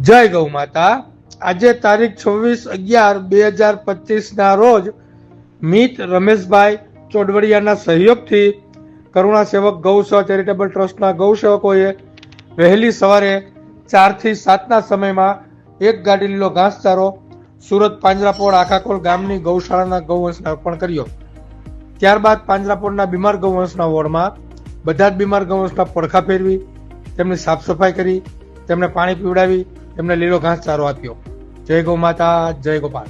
જય ગૌ માતા. આજે તારીખ છવ્વીસ અગિયાર બે હજાર પચીસના રોજ મિત રમેશભાઈ ચોડવડિયાના સહયોગથી કરુણા સેવક ગૌસેવા ચેરિટેબલ ટ્રસ્ટના ગૌસેવકોએ વહેલી સવારે ચારથી સાતના સમયમાં એક ગાડી લીલો ઘાસચારો સુરત પાંજરાપોળ આખાકોલ ગામની ગૌશાળાના ગૌવંશને અર્પણ કર્યો. ત્યારબાદ પાંજરાપોળના બીમાર ગૌવંશના વોર્ડમાં બધા જ બીમાર ગૌવંશના પડખા ફેરવી, તેમની સાફ સફાઈ કરી, તેમને પાણી પીવડાવી તેમને લીલો ઘાસ ચારો આપ્યો. જય ગૌ માતા જય ગોપાલ.